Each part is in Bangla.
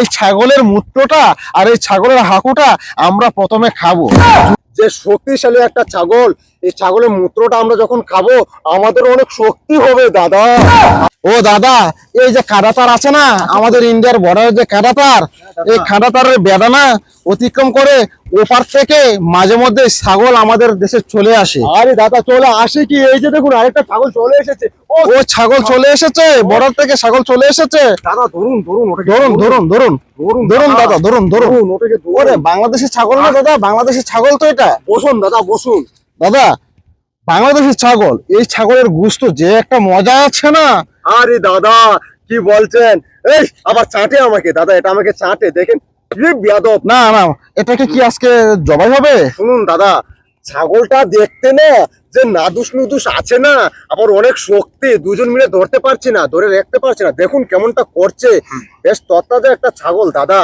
এই ছাগলের মূত্রটা আর এই ছাগলের হাঁকুটা আমরা প্রথমে খাব। যে শক্তিশালী একটা ছাগল, এই ছাগলের মূত্রটা আমরা যখন খাব, আমাদের অনেক শক্তি হবে, দাদা। ও দাদা, এই যে কাদাতার আছে না, আমাদের ইন্ডিয়ার বর্ডারের যে কাঁটাতার এই কাঁটাতারের বেদানা অতিক্রম করে ওপার থেকে মাঝে মধ্যে ছাগল আমাদের দেশে চলে আসে। আরে দাদা চলে আসে কি? এই যে দেখুন আরেকটা ছাগল চলে এসেছে। ও ছাগল চলে এসেছে বর্ডার থেকে ছাগল চলে এসেছে। দাদা ধরুন ধরুন ধরুন ধরুন। ধরুন ধরুন। ধরুন দাদা। ধরুন ধরুন। ওরে ধরুন। বাংলাদেশের ছাগল না দাদা বাংলাদেশের ছাগল তো এটা। বসুন দাদা বসুন। দাদা বাংলাদেশের ছাগল এই ছাগলের গুস্ত যে একটা মজা আছে না? আরে দাদা কি বলছেন? এই আবার চাটে আমাকে দাদা এটা আমাকে চাটে দেখেন কি বিয়াদব। না না এটাকে কি আজকে জবাই হবে? শুনুন দাদা ছাগলটা দেখতে না যে নাদুস নুদুস আছে না আবার অনেক শক্তি দুজন মিলে ধরতে পারছি না ধরে রাখতে পারছি না। দেখুন কেমনটা করছে। বেশ তত্তাজা একটা ছাগল দাদা।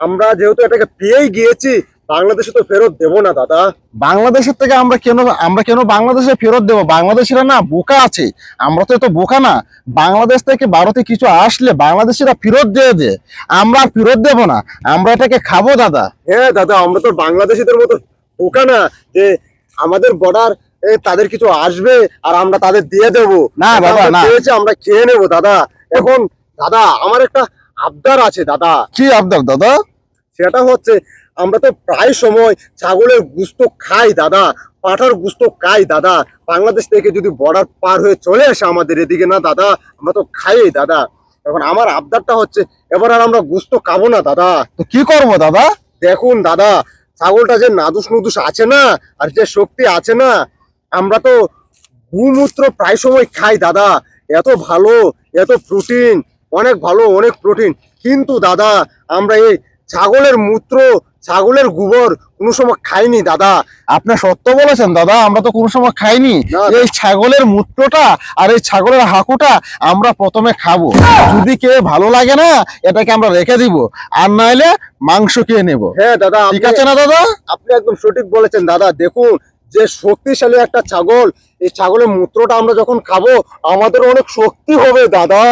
আমরা যেহেতু এটাকে পেয়েই গিয়েছি বাংলাদেশে তো ফেরত দেবো না দাদা। বাংলাদেশের থেকে আমরা কেন আমরা কেন বাংলাদেশে ফেরত দেবো? বাংলাদেশিরা না বোকা আছে। আমরা তো এত বোকা না। বাংলাদেশ থেকে ভারতে কিছু আসলে বাংলাদেশিরা ফেরত দিয়ে দে। আমরা ফেরত দেবো না। আমরা এটাকে খাব দাদা। হ্যাঁ দাদা আমরা তো বাংলাদেশিদের মতো বোকা না যে আমাদের বর্ডার তাদের কিছু আসবে আর আমরা তাদের দিয়ে দেবো। না, দাদা, না। আমরা খেয়ে নেব দাদা। এখন দাদা আমার একটা আবদার আছে দাদা। কি আবদার দাদা? সেটা হচ্ছে আমরা তো প্রায় সময় ছাগলের গুস্ত খাই দাদা। পাঠার গুস্ত খাই দাদা। বাংলাদেশ থেকে যদি বর্ডার পার হয়ে চলে আসে আমাদের এদিকে না দাদা? আমরা তো খাই দাদা। এখন আমার আবদারটা হচ্ছে এবার আর আমরা গুস্ত খাব না দাদা। তো কি করব দাদা? দেখুন দাদা ছাগলটা যে নাদুস নুদুস আছে না আর যে শক্তি আছে না আমরা তো গুমূত্র প্রায় সময় খাই দাদা। এত ভালো এত প্রোটিন অনেক ভালো অনেক প্রোটিন কিন্তু দাদা আমরা এই ছাগলের মূত্র ছাগলের গোবর কোনো সময় খাইনি দাদা। আপনি সত্য বলেছেন দাদা আমরা তো কোনো সময় খাইনি। এই ছাগলের মূত্রটা আর এই ছাগলের হাঁকুটা আমরা প্রথমে খাব। যদি কে ভালো লাগে না এটাকে আমরা রেখে দিব। আর নাইলে মাংস খেয়ে নেব। হ্যাঁ দাদা ঠিক আছে না দাদা? আপনি একদম সঠিক বলেছেন দাদা। দেখুন যে শক্তিশালী একটা ছাগল এই ছাগলের মূত্রটা আমরা যখন খাব আমাদের অনেক শক্তি হবে দাদা।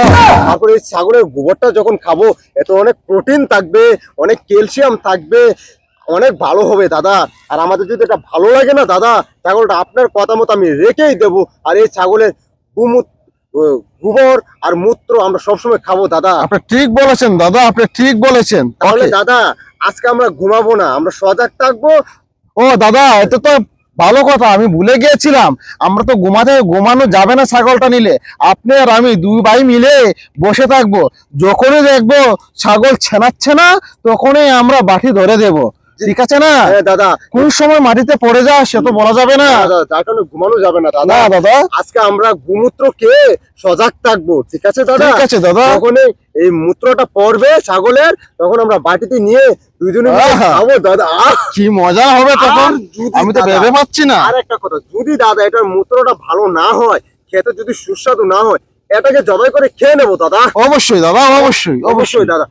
তারপরে এই ছাগলের গোবরটা যখন খাব এতে অনেক প্রোটিন থাকবে অনেক ক্যালসিয়াম থাকবে অনেক ভালো হবে দাদা। আর আমাদের যদি এটা ভালো লাগে না দাদা ছাগলটা আপনার কথা মতো আমি রেখেই দেবো। আর এই ছাগলের গুমূত্র গোবর আর মূত্র আমরা সবসময় খাব দাদা। আপনি ঠিক বলেছেন দাদা আপনি ঠিক বলেছেন। তাহলে দাদা আজকে আমরা ঘুমাবো না আমরা সজাগ থাকব। ও দাদা এটা তো ভালো কথা, আমি ভুলে গিয়েছিলাম। আমরা তো ঘুমাতে, ঘুমানো যাবে না ছাগলটা নিলে। আপনি আর আমি দুই ভাই মিলে বসে থাকব। যখনই দেখব ছাগল ছেনাচ্ছে না, তখনই আমরা বাটি ধরে দেব। ঠিক আছে না? হ্যাঁ দাদা। কোন সময় মাটিতে পড়ে যায় সে তো বলা যাবে না। যার কারণে ঘুমানো যাবে না দাদা। দাদা। আজকে আমরা গুমূত্র কে সজাগ থাকব ঠিক আছে দাদা? ঠিক আছে দাদা। যখন এই- মূত্রটা পড়বে ছাগলের তখন আমরা বাটিতে নিয়ে আহা। খাব দাদা! কি মজা হবে তখন। আমি তো ভেবে পাচ্ছি না। আর একটা কথা যদি দাদা এটার মূত্রটা ভালো না হয় খেতে যদি সুস্বাদু না হয় এটাকে জবাই করে খেয়ে নেব দাদা। অবশ্যই দাদা অবশ্যই অবশ্যই। দাদা।